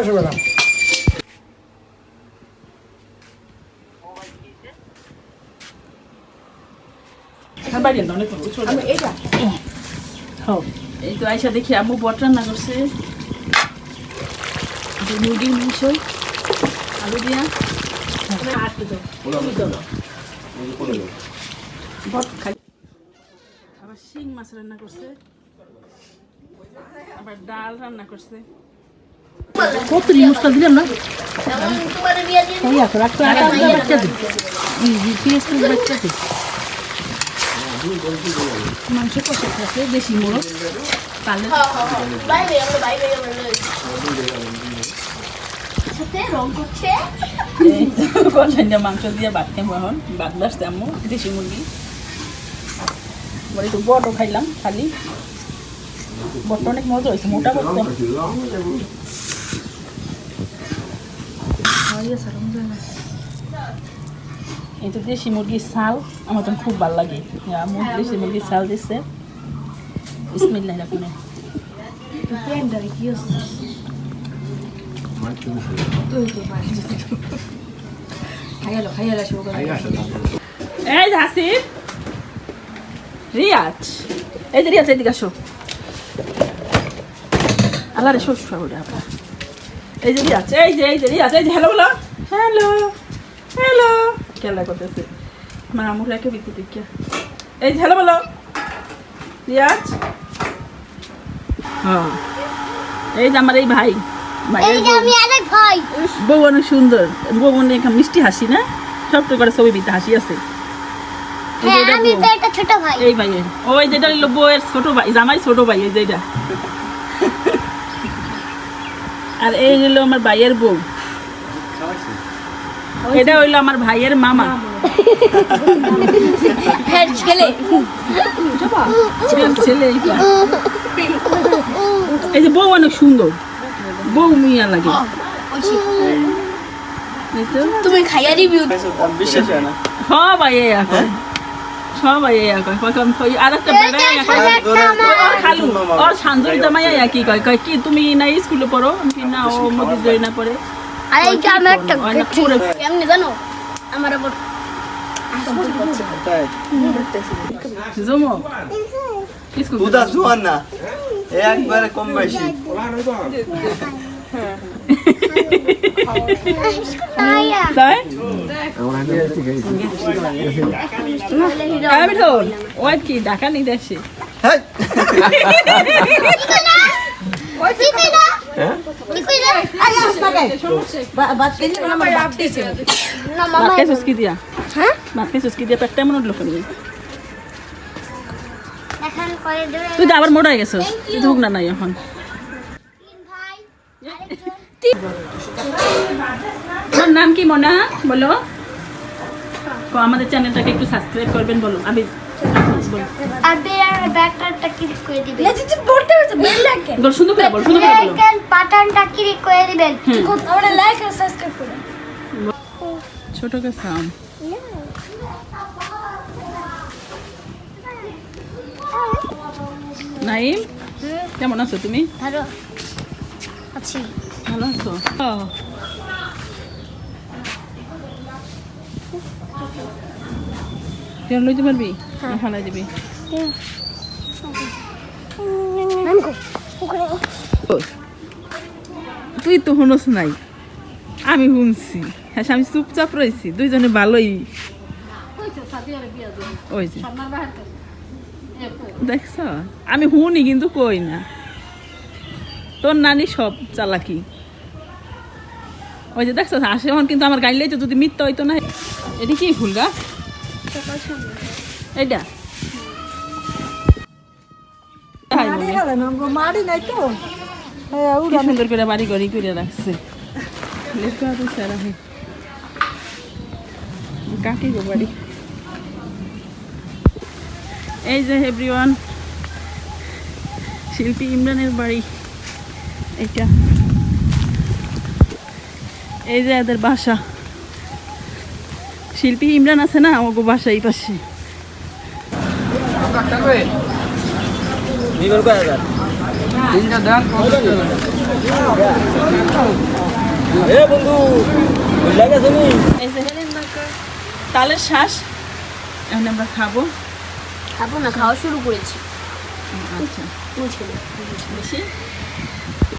ছয়শো গ্রাম। হ্যাঁ। এই তো আয়সা দেখি আম্মু বট রান্না করছে মুরগির মাংস আলু দিয়া আবার শিং মাছ রান্না করছে আবার ডাল রান্না করছে কত মশলা দিলাম না? বাচ্চা বাচ্চা মাংস কষা থাকে দেশি মোড়ক। তাহলে মাংস দিয়ে ভাত খাইবো এখন। ভাত বাসতে আম্মু দেশি মুরগি। একটু বটও খাইলাম খালি। বটটা অনেক মজা হয়েছে মোটা বটটা এই তো দেশি মুরগির ছাল আমার তো খুব ভালো লাগে। দেশি মুরগির ছাল দিচ্ছে বিসমিল্লাহ রাখুন এই হাসিব। রিয়াজ। এই যে রিয়াজ এদিকে আসো। আল্লাহ রে শ্বশুর এই যে রিয়াজ এই যে এই যে রিয়াজ এই যে হ্যালো বলো। হ্যালো হ্যালো খেলা করতেছে। আমার আমুর রেখে বিদ্যুৎ এই যে হ্যালো বলো। রিয়াজ? হ্যাঁ। এই যে আমার এই ভাই। বউ। অনেক সুন্দর। বউ অনেক মিষ্টি হাসি না? সব তো করে ছবি দিতে হাসি আছে। এই হ্যাঁ ভাই। ওই যেটা বউয়ের ছোট ভাই জামাই ছোট ভাই এই যেটা আর এই হইল আমার ভাইয়ের বউ। এটা হইল আমার ভাইয়ের মামা। হ্যাঁ ছেলে। ছেলে- এই যে বউ অনেক সুন্দর। বউ মিয়া লাগে। তুমি খাইয়া রিভিউ বিশ্বাস হয় না। সবাই এই এখন। সবাই কখন কই আর একটা খালু ওর শান্তরি জামাই কি কয় কয় কি তুমি না স্কুলে পড়ো? কি না ও জয় না পড়ে। আর এই যে একটা ওই না পুরো এমনি জানো আমার আবার তাই স্কুল না। একবারে কম বেশি। খাইয়া তাই কি ঢাকা নিতে আসে হেই! ওই কি কইলা কি কইলা না মামা ভাত খাইছিস কি দিয়া হ্যাঁ ভাত খাইছিস দিয়া পেটটা মনে উঠল কেন তুই তো আবার মোটা গেছিস তুই হুক না নাই এখন তোমার নাম কি মনা? বলো। তো আমাদের চ্যানেলটাকে একটু সাবস্ক্রাইব করবেন বলো। আমি বলো। আর বেয়ার ব্যাটারটা ক্লিক করে দিবেন। বল সুন্দর করে বল সুন্দর করে বলো। লাইক এন্ড বাটনটা ক্লিক করে দিবেন। আমরা লাইক আর সাবস্ক্রাইব করুন ছোট কে সাম নাইম কেমন আছো তুমি? ভালো। আছি। ভালো আছো? কেন লইতে পারবি? না ফালাই দিবি। তুই তো শুনোস নাই। আমি শুনছি হ্যাঁ আমি চুপচাপ রয়েছি। দুইজনে ভালোই। ওই যে। দেখছ? আমি শুনি কিন্তু কই না। তোর নানি সব চালাকি। ওই যে দেখছ আসে এখন কিন্তু আমার গাইলেই তো যদি মিথ্যা হইতো না। এটা কি ফুল গাছ সুন্দর করে বাড়ি গড়ি করে রাখছে। কাকি গো বাড়ি। এই যে এভরিওয়ান শিল্পী ইমরানের বাড়ি। এটা এই যে এদের বাসা। শিল্পী ইমরান আছে না? ওগো বাসা এই পাশে। তালের শ্বাস। এখন আমরা খাব। খাব না খাওয়া শুরু করেছি। আচ্ছা। বেশি?